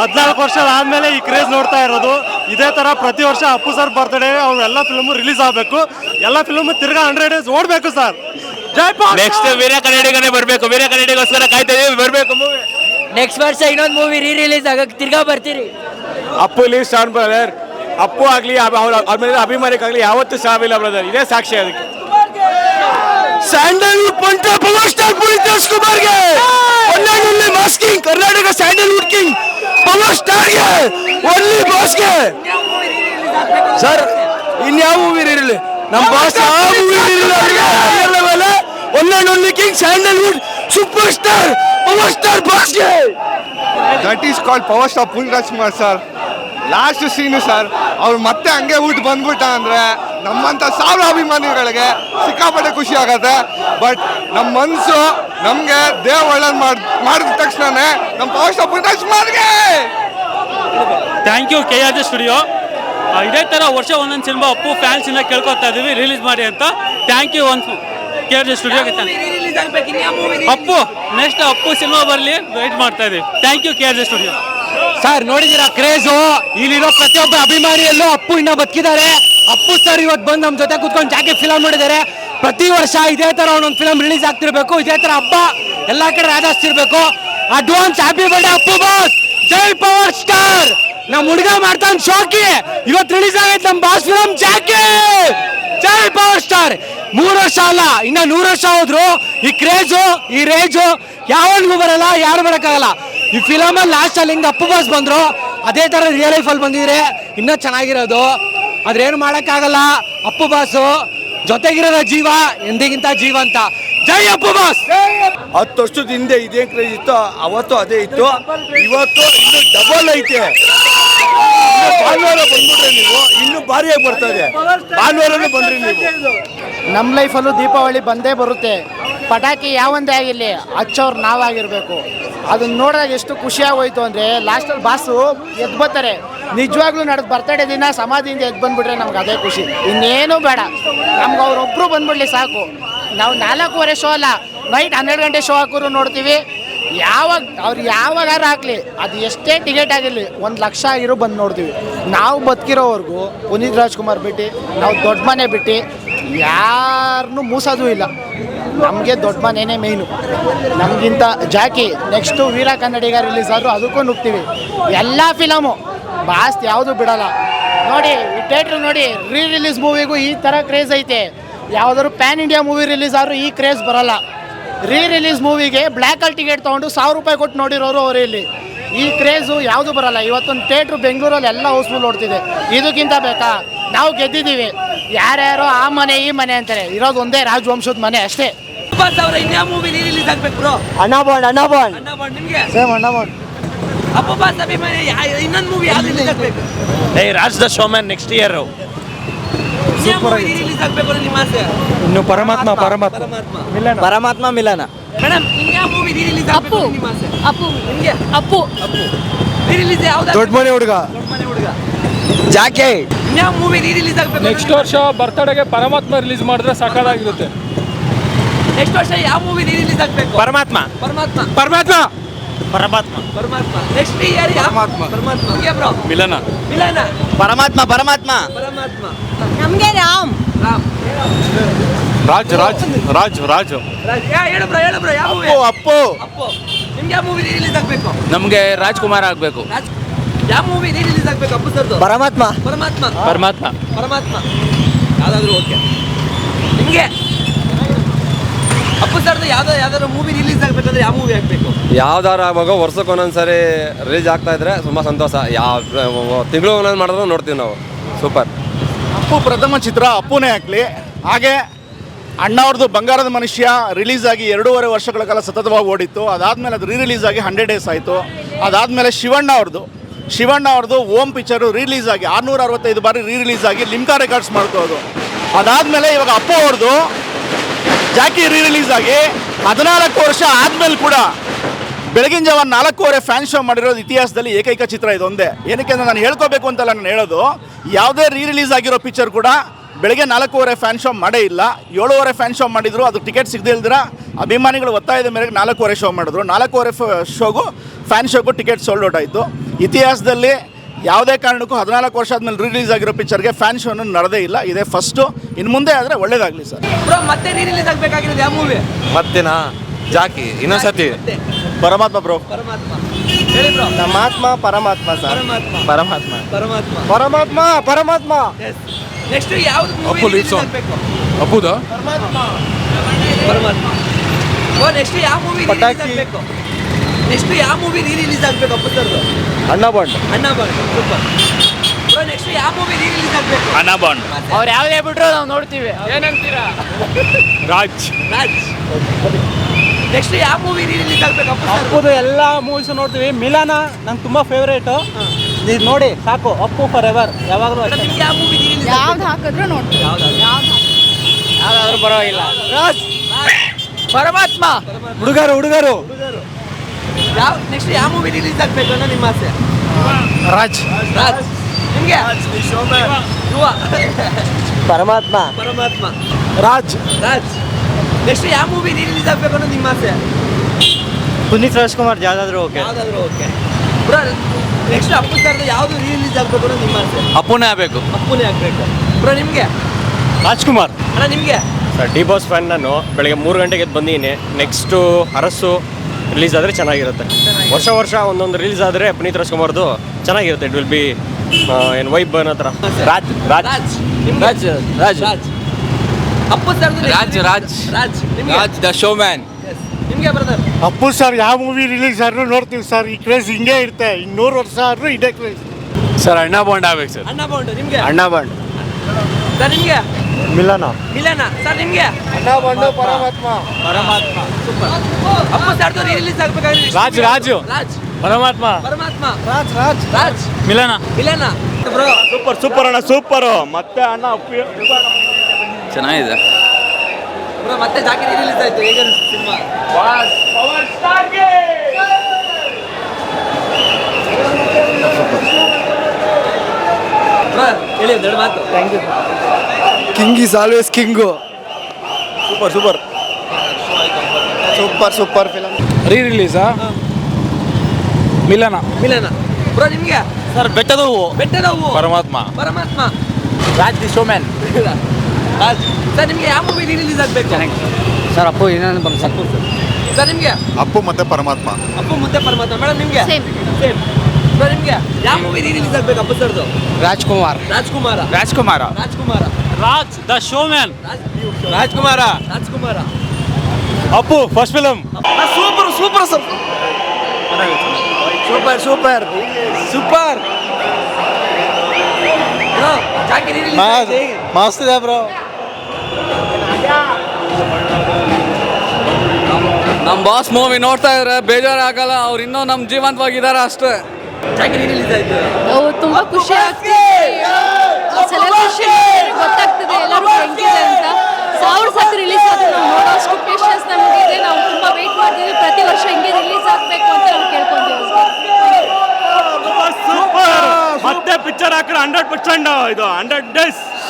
ಹದಿನಾಲ್ಕು ವರ್ಷ ಆದ್ಮೇಲೆ ಈ ಕ್ರೇಜ್ ನೋಡ್ತಾ ಇರೋದು. ಇದೇ ತರ ಪ್ರತಿ ವರ್ಷ ಅಪ್ಪು ಸರ್ ಬರ್ತ್ಡೇ ಅವ್ರ ಎಲ್ಲ ಫಿಲ್ಮ್ ರಿಲೀಸ್ ಆಗಬೇಕು. ಎಲ್ಲ ಫಿಲ್ಮ್ ತಿರ್ಗಾ ಹಂಡ್ರೆಡ್ ಡೇಸ್ ಓಡ್ಬೇಕು ಸರ್. ನೆಕ್ಸ್ಟ್ ವೀರ ಕನ್ನಡಿಗನೇ ಬರ್ಬೇಕು. ವೀರ ಕನ್ನಡಿಗೋಸ್ಕರ ಕಾಯ್ತಾ ಇದೀವಿ. ಬರ್ಬೇಕು ಮೂವಿ ನೆಕ್ಸ್ಟ್ ವರ್ಷ ಇನ್ನೊಂದು ಮೂವಿ ರೀ ರಿಲೀಸ್ ಆಗಕ್ಕೆ ತಿರ್ಗಾ ಬರ್ತೀರಿ. Appu leave star brother Appu ಆಗಲಿ ಅವ್ರ ಅವ್ರ ಮೇಲೆ ಅಭಿಮಾನಿಗಾಗಲಿ ಯಾವತ್ತೂ ಸಾವಿಲ್ಲ ಬ್ರದರ್ ಇದೇ ಸಾಕ್ಷಿ ಅದಕ್ಕೆ. ಸ್ಯಾಂಡಲ್ವುಡ್ ಪಂಟ ಪವರ್ ಸ್ಟಾರ್ ಪುನೀತ್ ರಾಜ್ಕುಮಾರ್ಗೆ masking Karnataka Sandalwood king power ಸ್ಟಾರ್ಗೆ ಒಳ್ಳೆ ಬಾಸ್ಗೆ ಸರ್ ಇನ್ಯಾವ ಮೂವಿ ಇರಲಿ. ನಮ್ಮ ಬಾಸ್ ಯಾವ ಮೂವಿ ಇರಲಿಲ್ಲ ಒಳ್ಳೆ only king Sandalwood super star power star ಬಾಸ್ಗೆ that is called power star full Rajkumar sir last scene sir ಅವ್ರು ಮತ್ತೆ ಹಂಗೆ ಊಟ ಬಂದ್ಬಿಟ್ಟ ಅಂದ್ರೆ ನಮ್ಮಂಥ ಸಾವಿರ ಅಭಿಮಾನಿಗಳಿಗೆ ಸಿಕ್ಕಾಪಟ್ಟೆ ಖುಷಿ ಆಗತ್ತೆ. ಬಟ್ ನಮ್ಮ ಮನಸ್ಸು ನಮಗೆ ದೇವ ಒಳ್ಳೇದು ಮಾಡಿ ಮಾಡಿದ ತಕ್ಷಣನೇ ನಮ್ಮ power star full thank you K R G studio ಇದೇ ತರ ವರ್ಷ ಒಂದೊಂದು ಸಿನಿಮಾ ಅಪ್ಪು ಫ್ಯಾನ್ಸ್ ಇಂದ ಕೇಳ್ಕೊತಾ ಇದೀವಿ ರಿಲೀಸ್ ಮಾಡಿ ಅಂತ. ಥ್ಯಾಂಕ್ ಯು ಒಂದು ಕೆ ಆರ್ ಜಿ ಸ್ಟುಡಿಯೋಗೆ ಅಪ್ಪು ನೆಕ್ಸ್ಟ್ ಅಪ್ಪು ಸಿನಿಮಾ ಬರಲಿ ವೆಯ್ಟ್ ಮಾಡ್ತಾ ಇದೀವಿ. Thank you K R G studio sir ನೋಡಿದೀರಾ craze ಇಲ್ಲಿರೋ ಪ್ರತಿಯೊಬ್ಬ ಅಭಿಮಾನಿಯಲ್ಲೂ ಅಪ್ಪು ಇನ್ನ ಬದುಕಿದ್ದಾರೆ. ಅಪ್ಪು ಸರ್ ಇವತ್ತು ಬಂದು ನಮ್ಮ ಜೊತೆ ಕುತ್ಕೊಂಡು ಜಾಕೆಟ್ ಫಿಲಮ್ ಮಾಡಿದ್ದಾರೆ ಪ್ರತಿ ವರ್ಷ ಇದೇ ಥರ ಒಂದೊಂದು ಫಿಲಮ್ ರಿಲೀಸ್ ಆಗ್ತಿರ್ಬೇಕು, ಇದೇ ಥರ ಹಬ್ಬ ಎಲ್ಲ ಕಡೆ ರಾಜಾಸ್ತಿರಬೇಕು advance happy birthday Appu boss ಜೈ ಪವರ್ ಸ್ಟಾರ್ ನಮ್ಮ ಹುಡುಗ ಮಾಡ್ತಾನೆ ಶೋಕಿ. ಇವತ್ತು ರಿಲೀಸ್ ಆಗೈತೆ ನಮ್ಮ ಬಾಸ್ ಫಿಲಮ್ ಜಾಕಿ! ಜೈ ಪವರ್ ಸ್ಟಾರ್ ಮೂರು ವರ್ಷ ಅಲ್ಲ, ಇನ್ನ ನೂರು ವರ್ಷ ಹೋದ್ರು. ಈ ಕ್ರೇಜು ಈ ರೇಜು ಯಾವನ್ಗೂ ಬರಲ್ಲ, ಯಾರು ಬರೋಕ್ಕಾಗಲ್ಲ. ಈ ಫಿಲಮಲ್ಲಿ ಲಾಸ್ಟ್ ಅಲ್ಲಿ ಹಿಂಗೆ ಅಪ್ಪು ಬಾಸ್ ಬಂದ್ರು. ಅದೇ ತರ ರಿಯಲ್ ಲೈಫಲ್ಲಿ ಬಂದಿದ್ರೆ ಇನ್ನೂ ಚೆನ್ನಾಗಿರೋದು. ಆದ್ರೆ ಏನು ಮಾಡಕ್ಕಾಗಲ್ಲ? ಅಪ್ಪು ಬಾಸು ಜೊತೆಗಿರೋದ ಜೀವ ಎಂದಿಗಿಂತ ಜೀವ ಅಂತ ಜೈ ಅಪ್ಪು ಬಾಸ್! ಹತ್ತು ವರ್ಷದ ಹಿಂದೆ ಇದೇ ಕ್ರೇಜ್ ಇತ್ತು ಅವತ್ತು ಅದೇ ಇತ್ತು. ಇವತ್ತು ಇನ್ನು ಡಬಲ್ ಐತೆ. ಭಾನುವಾರ ಬಂದ್ಬಿಟ್ರೆ ನೀವು ಇನ್ನು ಭಾರಿಯಾಗಿ ಬರ್ತಾ ಇದೆ. ಭಾನುವಾರನೂ ಬಂದ್ರಿ ನೀವು. ನಮ್ಮ ಲೈಫಲ್ಲೂ ದೀಪಾವಳಿ ಬಂದೇ ಬರುತ್ತೆ. ಪಟಾಕಿ ಯಾವಂದೇ ಆಗಿರಲಿ ಹಚ್ಚೋರು ನಾವಾಗಿರಬೇಕು. ಅದನ್ನ ನೋಡಿದಾಗ ಎಷ್ಟು ಖುಷಿಯಾಗೋಯ್ತು ಅಂದರೆ ಲಾಸ್ಟಲ್ಲಿ ಬಾಸು ಎದ್ದು ಬರ್ತಾರೆ. ನಿಜವಾಗ್ಲೂ ನಡೆದು ಬರ್ತಡೇ ದಿನ ಸಮಾಧಿಯಿಂದ ಎದ್ದು ಬಂದ್ಬಿಟ್ರೆ ನಮ್ಗೆ ಅದೇ ಖುಷಿ. ಇನ್ನೇನು ಬೇಡ. ನಮ್ಗೆ ಅವ್ರೊಬ್ಬರು ಬಂದ್ಬಿಡ್ಲಿ ಸಾಕು. ನಾವು ನಾಲ್ಕೂವರೆ ಶೋ ಅಲ್ಲ ನೈಟ್ ಹನ್ನೆರಡು ಗಂಟೆ ಶೋ ಹಾಕೋರು ನೋಡ್ತೀವಿ. ಯಾವಾಗ, ಅವ್ರು ಯಾವಾಗಾರು ಹಾಕ್ಲಿ, ಅದು ಎಷ್ಟೇ ಟಿಕೆಟ್ ಆಗಿರಲಿ, ಒಂದು ಲಕ್ಷ ಆಗಿರೋ ಬಂದು ನೋಡ್ತೀವಿ. ನಾವು ಬದುಕಿರೋವರೆಗೂ, ಪುನೀತ್ ರಾಜ್ಕುಮಾರ್ ಬಿಟ್ಟು, ನಾವು ದೊಡ್ಡ ಮನೆ ಬಿಟ್ಟು ಯಾರನ್ನೂ ಮೂಸೋದು ಇಲ್ಲ. ನಮಗೆ ದೊಡ್ಡ ಮನೆನೇ ಮೇಯ್ನು ನಮಗಿಂತ ಜಾಕಿ ನೆಕ್ಸ್ಟು ವೀರ ಕನ್ನಡಿಗ ರಿಲೀಸ್ ಆದರೂ ಅದಕ್ಕೂ ನುಗ್ತೀವಿ ಎಲ್ಲ ಫಿಲಮು ಬಾಸ್ಟ್ ಯಾವುದು ಬಿಡಲ್ಲ. ನೋಡಿ ಈ ಥಿಯೇಟ್ರ್ ನೋಡಿ ರೀ ರಿಲೀಸ್ ಮೂವಿಗೂ ಈ ಥರ ಕ್ರೇಜ್ ಐತೆ. ಯಾವುದಾದ್ರು ಪ್ಯಾನ್ ಇಂಡಿಯಾ ಮೂವಿ ರಿಲೀಸ್ ಆದರೂ ಈ ಕ್ರೇಜ್ ಬರಲ್ಲ. ರೀ ರಿಲೀಸ್ ಮೂವಿಗೆ ಬ್ಲ್ಯಾಕಲ್ಲಿ ಟಿಕೆಟ್ ತೊಗೊಂಡು ಸಾವಿರ ರೂಪಾಯಿ ಕೊಟ್ಟು ನೋಡಿರೋರು ಅವರು ಇಲ್ಲಿ. ಈ ಕ್ರೇಜು ಯಾವುದು ಬರಲ್ಲ. ಇವತ್ತೊಂದು ಥಿಯೇಟ್ರು ಬೆಂಗಳೂರಲ್ಲಿ ಎಲ್ಲ ಹೌಸ್ಫುಲ್ ನೋಡ್ತಿದೆ ಇದಕ್ಕಿಂತ ಬೇಕಾ? ನಾವು ಗೆದ್ದಿದ್ದೀವಿ. ಯಾರ್ಯಾರೋ ಆ ಮನೆ ಈ ಮನೆ ಅಂತಾರೆ. ಇರೋದು ಒಂದೇ ರಾಜವಂಶದ ಮನೆ ಅಷ್ಟೇ. ಸಾವಿರ ಇನ್ಯಾವ ಮೂವಿ ರೀ ರಿಲೀಸ್ ಆಗ್ಬೇಕು ಬ್ರೋ ಅಣ್ಣ bond Anna bond Anna bond ನಿಮಗೆ? ಸೇಮ್ ಅಣ್ಣ ಬಾಂಡ್ ಅಪ್ಪ ಅಭಿಮಾನಿ ಇನ್ನೊಂದು ಮೂವಿ ಯಾವ್ದು ರಿಲೀಸ್ ಆಗ್ಬೇಕು ಏ Raj the showman next year movie release ಆಗ್ಬೇಕು ಅನ್ನೋ ನಿಮ್ಮ ಆಸೆ. ಇನ್ನು ಪರಮಾತ್ಮ ಪರಮಾತ್ಮ ಮಿಲನ. ಪರಮಾತ್ಮ ಮಿಲನ. ಮೇಡಮ್ ಇನ್ಯಾವ ಮೂವಿ ರಿಲೀಸ್ ಅಪ್ಪು. ಅನ್ನೋ ನಿಮ್ಮ ಆಸೆ. ಅಪ್ಪು. ನಿಮಗೆ? ಅಪ್ಪು. ಅಪ್ಪು. ರಿಲೀಸ್ ಯಾವ್ದು ದೊಡ್ಡ ಮನೆ ಹುಡುಗ. ದೊಡ್ಡ ಮನೆ ಹುಡುಗ. ಜಾಕೆ. ಇನ್ಯಾವ ಮೂವಿ ರೀ ರಿಲೀಸ್ ಆಗ್ಬೇಕು ನೆಕ್ಸ್ಟ್ ವರ್ಷ ಬರ್ತಡೆಗೆ ಪರಮಾತ್ಮ ರಿಲೀಸ್ ಮಾಡಿದ್ರೆ ಸಕಾಲಾಗಿರುತ್ತೆ ನೆಕ್ಸ್ಟ್ ವರ್ಷ ಯಾವ ಮೂವಿ ರೀ ರಿಲೀಸ್ ಆಗ್ಬೇಕು? ಪರಮಾತ್ಮ. ಪರಮಾತ್ಮ. ಪರಮಾತ್ಮ. ಪರಮಾತ್ಮ. ಪರಮಾತ್ಮ. ನೆಕ್ಸ್ಟ್ ಪರಮಾತ್ಮ. ಪರಮಾತ್ಮ. ಬ್ರೋ. ಮಿಲನ. ಮಿಲನ. ಪರಮಾತ್ಮ ಪರಮಾತ್ಮ. ಪರಮಾತ್ಮ. ನಮ್ಗೆ ರಾಮ್. ರಾಮ್. ರಾಜ್ ರಾಜ್ ರಾಜ್ ರಾಜ್. ರಾಜ್. ಯಾ ಹೇಳು ಬ್ರೋ ಹೇಳು ಬ್ರೋ. ಯಾವ ಅಪ್ಪು ಅಪ್ಪು. ನಿಮ್ಗೆ ಯಾವ ಮೂವಿ ರಿಲೀಸ್ ಆಗ್ಬೇಕು? ನಮಗೆ ರಾಜ್ಕುಮಾರ್ ಆಗ್ಬೇಕು. ಯಾವ ಮೂವಿ ರಿಲೀಸ್ ಆಗ್ಬೇಕು ಅಪ್ಪು ಸರ್ದು? ಪರಮಾತ್ಮ. ಪರಮಾತ್ಮ. ಪರಮಾತ್ಮ. ಪರಮಾತ್ಮ. ಯಾವ್ದಾದ್ರು ಓಕೆ. ನಿಮ್ಗೆ? ಸರ್ದು ಯಾವ್ದೋ ಯಾವ್ದಾದ್ರು ಮೂವಿ ರಿಲೀಸ್ ಆಗ್ಬೇಕಂದ್ರೆ ಯಾವ ಮೂವಿ ಆಗ್ಬೇಕು? ಯಾವ್ದಾರ ಆಗ ವರ್ಷಕ್ಕೆ ಒಂದೊಂದ್ಸರಿ ರಿಲೀಸ್ ಆಗ್ತಾ ಇದ್ರೆ ತುಂಬಾ ಸಂತೋಷ. ಯಾವ ತಿಂಗಳು ಒಂದೊಂದು ಮಾಡಿದ್ರು ನೋಡ್ತೀವಿ ನಾವು. ಸೂಪರ್. ಅಪ್ಪು ಪ್ರಥಮ ಚಿತ್ರ ಅಪ್ಪುನೇ ಆಗಲಿ. ಹಾಗೆ ಅಣ್ಣ ಅವ್ರದ್ದು ಬಂಗಾರದ ಮನುಷ್ಯ ರಿಲೀಸ್ ಆಗಿ ಎರಡೂವರೆ ವರ್ಷಗಳ ಕಾಲ ಸತತವಾಗಿ ಓಡಿತ್ತು. ಅದಾದಮೇಲೆ ಅದು ರೀ ರಿಲೀಸ್ ಆಗಿ ಹಂಡ್ರೆಡ್ ಡೇಸ್ ಆಯಿತು. ಅದಾದಮೇಲೆ ಶಿವಣ್ಣ ಅವ್ರದ್ದು. ಶಿವಣ್ಣ ಅವ್ರದ್ದು ಓಮ್ ಪಿಕ್ಚರು ರಿಲೀಸ್ ಆಗಿ ಆರುನೂರ ಅರವತ್ತೈದು ಬಾರಿ ರೀ ರಿಲೀಸ್ ಆಗಿ ಲಿಮ್ಕಾ ರೆಕಾರ್ಡ್ಸ್ ಮಾಡ್ತು ಅದು. ಅದಾದಮೇಲೆ ಇವಾಗ ಅಪ್ಪು ಅವ್ರದ್ದು ಜಾಕಿ ರೀ ರಿಲೀಸ್ ಆಗಿ ಹದಿನಾಲ್ಕು ವರ್ಷ ಆದಮೇಲೆ ಕೂಡ ಬೆಳಗಿನ ಜಾವ ನಾಲ್ಕೂವರೆ ಫ್ಯಾನ್ ಶೋ ಮಾಡಿರೋದು ಇತಿಹಾಸದಲ್ಲಿ ಏಕೈಕ ಚಿತ್ರ ಇದೊಂದೇ. ಏನಕ್ಕೆ ಅಂದರೆ ನಾನು ಹೇಳ್ಕೋಬೇಕು ಅಂತಲ್ಲ ನಾನು ಹೇಳೋದು. ಯಾವುದೇ ರೀ ರಿಲೀಸ್ ಆಗಿರೋ ಪಿಕ್ಚರ್ ಕೂಡ ಬೆಳಗ್ಗೆ ನಾಲ್ಕೂವರೆ ಫ್ಯಾನ್ ಶೋ ಮಾಡೇ ಇಲ್ಲ. ಏಳುವರೆ ಫ್ಯಾನ್ ಶೋ ಮಾಡಿದ್ರು, ಅದು ಟಿಕೆಟ್ ಸಿಗದೇ ಇಲ್ದಿರ ಅಭಿಮಾನಿಗಳು ಒತ್ತಾಯದ ಮೇರೆಗೆ ನಾಲ್ಕೂವರೆ ಶೋ ಮಾಡಿದ್ರು. ನಾಲ್ಕೂವರೆ ಶೋಗೂ ಫ್ಯಾನ್ ಶೋಗೂ ಟಿಕೆಟ್ ಸೋಲ್ಡ್ ಔಟ್ ಆಯಿತು. ಇತಿಹಾಸದಲ್ಲಿ ಯಾವುದೇ ಕಾರಣಕ್ಕೂ ಹದಿನಾಲ್ಕು ವರ್ಷ ಆದಮೇಲೆ ರಿಲೀಸ್ ಆಗಿರೋ ಪಿಕ್ಚರ್ಗೆ ಫ್ಯಾನ್ ಶೋ ನಡೆದೇ ಇಲ್ಲ. ಇದೇ ಫಸ್ಟು ಇನ್ನು ಮುಂದೆ ಆದರೆ ಒಳ್ಳೇದಾಗಲಿ ಸರ್ ಬ್ರೋ ಮತ್ತೆ ರಿಲೀಸ್ ಆಗಬೇಕಾಗಿರೋದು ಯಾವ ಮೂವಿ ಮತ್ತೆನಾ? ಜಾಕಿ ಇನ್ನೊಂದ್ಸತಿ ಪರಮಾತ್ಮ ಬ್ರೋ ಪರಮಾತ್ಮ. ಹೇಳಿ ಬ್ರೋ ಪರಮಾತ್ಮ ಪರಮಾತ್ಮ ಸರ್ ಪರಮಾತ್ಮ. ಪರಮಾತ್ಮ. ಪರಮಾತ್ಮ. ಪರಮಾತ್ಮ ಪರಮಾತ್ಮ. ನೆಕ್ಸ್ಟ್ ಯಾವ್ದು movie Appu lead release song. ಆಗ್ಬೇಕು? ಅಪ್ಪುದ? ಪರಮಾತ್ಮ. ಓ ನೆಕ್ಸ್ಟ್ ಯಾವ ಮೂವಿ ಪಟಾಕಿ. ಆಗ್ಬೇಕು? ನೆಕ್ಸ್ಟ್ ಯಾವ ಮೂವಿ ರೀ ರಿಲೀಸ್ ಆಗ್ಬೇಕು Appu Anna Bond. Anna Bond super bro next ಯಾವ ಮೂವಿ ರೀ ರಿಲೀಸ್ ಆಗ್ಬೇಕು? ಅಣ್ಣ ಬಾಂಡ್. ಅವ್ರು ಯಾವ್ದೇ ಬಿಟ್ರು ನಾವು ನೋಡ್ತೀವಿ. ಏನಂತೀರಾ? ರಾಜ್. ರಾಜ್. ನೆಕ್ಸ್ಟ್ ಯಾವ ಮೂವಿ ರೀ ರಿಲೀಸ್ ಆಗ್ಬೇಕು ಅಪ್ಪು ಸರ್ ಅಪ್ಪುದು ಎಲ್ಲ ಮೂವೀಸ್ ನೋಡ್ತೀವಿ. ಮಿಲಾನ ನಂಗೆ ತುಂಬ ಫೇವ್ರೇಟು ನೀವು ನೋಡಿ ಸಾಕು. ಅಪ್ಪು ಫಾರ್ ಎವರ್ ಯಾವಾಗಲೂ ಅಷ್ಟೇ. ನಿಮ್ಗೆ ಯಾವ ಮೂವಿ ರೀ ರಿಲೀಸ್ ಯಾವ್ದು ಹಾಕಿದ್ರು ನೋಡ್ತೀವಿ. ಯಾವ್ದು ಯಾವ್ದಾದ್ರು ಪರವಾಗಿಲ್ಲ. ಪರಮಾತ್ಮ. ಹುಡುಗರು. ಹುಡುಗರು. ಯಾವ ನೆಕ್ಸ್ಟ್ ಯಾವ ಮೂವಿ ರಿಲೀಸ್ ಆಗ್ಬೇಕು ಅನ್ನೋ ನಿಮ್ಮ ಆಸೆ? ರಾಜ್. ರಾಜ್. ನಿಮ್ಗೆ? ಯುವ. ಪರಮಾತ್ಮ. ಪರಮಾತ್ಮ. ರಾಜ್. ರಾಜ್. ನೆಕ್ಸ್ಟ್ ಯಾವ ಮೂವಿ ರಿಲೀಸ್ ಆಗಬೇಕು ಅನ್ನೋ ನಿಮ್ಮ ಆಸೆ? ಪುನೀತ್ ರಾಜ್ಕುಮಾರ್ ಯಾವ್ದಾದ್ರು ಓಕೆ ಯಾವ್ದಾದ್ರು ಓಕೆ ಬ್ರೋ ನೆಕ್ಸ್ಟ್ ಅಪ್ಪು ಸರ್ದು ಯಾವ್ದು ರಿಲೀಸ್ ಆಗ್ಬೇಕು ಅನ್ನೋ ನಿಮ್ಮ ಆಸೆ? ಅಪ್ಪುನೇ ಆಗ್ಬೇಕು. ಅಪ್ಪುನೇ ಆಗ್ಬೇಕು. ಬ್ರೋ ನಿಮ್ಗೆ? ರಾಜ್ಕುಮಾರ್. ಅಣ್ಣ ನಿಮ್ಗೆ? ಸರ್ ಡಿ ಬಾಸ್ ಫ್ಯಾನ್ ನಾನು. ಬೆಳಗ್ಗೆ ಮೂರು ಗಂಟೆಗೆ ಎದ್ದು ಬಂದಿದ್ದೀನಿ ನೆಕ್ಸ್ಟು ಅರಸು ರಿಲೀಸ್ ಆದರೆ ಚೆನ್ನಾಗಿರುತ್ತೆ. ವರ್ಷ ವರ್ಷ ಒಂದೊಂದು ರಿಲೀಸ್ ಆದರೆ ಪುನೀತ್ ರಾಜ್ಕುಮಾರ್ದು ಚೆನ್ನಾಗಿರುತ್ತೆ. ಇಟ್ ವಿಲ್ ಬಿ ಏನು ವೈಬ್ ಅನ್ನೋ ಥರ. ರಾಜ್ ರಾಜ್. ರಾಜ್. ರಾಜ್ ಅಪ್ಪು ಸರ್ದು Raj Raj. Raj. Raj the showman ನಿಮಗೆ ನಿಮ್ಗೆ ಬ್ರದರ್ ಅಪ್ಪು ಸರ್ ಯಾವ ಮೂವಿ ರಿಲೀಸ್ ಆದ್ರೂ ನೋಡ್ತೀವಿ ಸರ್ ಈ ಕ್ರೇಜ್ ಹಿಂಗೆ ಇರುತ್ತೆ. ಇನ್ನೂರು ವರ್ಷ ಆದ್ರೂ ಇದೇ ಕ್ರೇಜ್ ಸರ್ ಅಣ್ಣ ಬಾಂಡ್ ಆಗ್ಬೇಕು ಸರ್ ಅಣ್ಣ ಬಾಂಡ್ ನಿಮಗೆ? ಅಣ್ಣ ಬಾಂಡ್ ಸರ್ ನಿಮ್ಗೆ? ಮಿಲನ. ಮಿಲನ. ಸರ್ ನಿಮ್ಗೆ? ಅಣ್ಣ ಬಾಂಡು ಪರಮಾತ್ಮ. ಪರಮಾತ್ಮ. ಸೂಪರ್. ಅಪ್ಪ ಸರ್ ರೀ-ರಿಲೀಸ್ ಆಗ್ಬೇಕಾದ್ರೆ ರಾಜ್, ರಾಜು. ರಾಜ್. ಪರಮಾತ್ಮ. Paramathma. Raj Raj. Raj. Milana. Milana. Bro super super ಅಣ್ಣ ಸೂಪರ್ ಮತ್ತೆ ಅಣ್ಣ ಚೆನ್ನಾಗಿದೆ. ಬ್ರೋ ಮತ್ತೆ ಜಾಕಿ ರಿಲೀಸ್ ಆಯ್ತು. ಹೇಗೆ ಸಿನಿಮಾ? ಬ್ರೋ ಹೇಳಿ ಎರಡು ಮಾತು. Thank you king is always king super super super super film re ರಿಲೀಸಾ ಮಿಲನ ಮಿಲನ ಬ್ರೋ ನಿಮಗೆ? ಸರ್ ಬೆಟ್ಟದ ಹೂವು. Bettada Hoovu. Paramathma. Paramathma. Raj the showman Raj sir ನಿಮಗೆ ಯಾವ ಮೂವಿ ರಿಲೀಸ್ ಆಗಬೇಕು? ಸರ್ ಅಪ್ಪು ಏನೇನು ಬಂದು ಸರ್? ಸರ್ ನಿಮಗೆ? ಅಪ್ಪು ಮತ್ತೆ ಪರಮಾತ್ಮ. ಅಪ್ಪು ಮತ್ತೆ ಪರಮಾತ್ಮ. ಮೇಡಮ್ ನಿಮಗೆ? ಸೇಮ್ ಸೇಮ್ ಸರ್ ನಿಮಗೆ ಯಾವ ಮೂವಿ ರಿಲೀಸ್ ಆಗಬೇಕು ಅಪ್ಪು ಸರ್ದು? Rajkumar Rajkumar Rajkumar Rajkumar Raj the showman Rajkumar Rajkumar Appu first film super super sir super super super ಮಸ್ತ್ ಇದೆ ಬ್ರೋ ನಮ್ಮ ಬಾಸ್ ಮೂವಿ ನೋಡ್ತಾ ಇದ್ರೆ ಬೇಜಾರಾಗಲ್ಲ ಅವ್ರು ಇನ್ನೂ ನಮ್ಮ ಜೀವಂತವಾಗಿದ್ದಾರೆ ಅಷ್ಟೇ. ತುಂಬಾ ಖುಷಿ ಆಗ್ತಿದೆ ಸೆಲೆಬ್ರೇಷನ್ ಗೊತ್ತಾಗ್ತದೆ ಎಲ್ಲರೂ ಹೆಂಗಿದೆ ಅಂತ ಸಾವಿರ ಸತಿ ರಿಲೀಸ್ ಆದ್ರೆ ನಾವು ನೋಡೋಷ್ಟು ಪೇಷನ್ಸ್ ನಮಗಿದೆ ನಾವು ತುಂಬಾ ವೇಟ್ ಮಾಡ್ತೀವಿ ಪ್ರತಿ ವರ್ಷ ಹಿಂಗೆ ರಿಲೀಸ್ ಆಗಬೇಕು ಅಂತ ನಾವು ಕೇಳ್ಕೊಂತೀವಿ ಸೂಪರ್ ಕಡೆ ಹಂಡ್ರೆಡ್ ಪರ್ಸೆಂಟ್ ಇದು ಹಂಡ್ರೆಡ್ ಡೇಸ್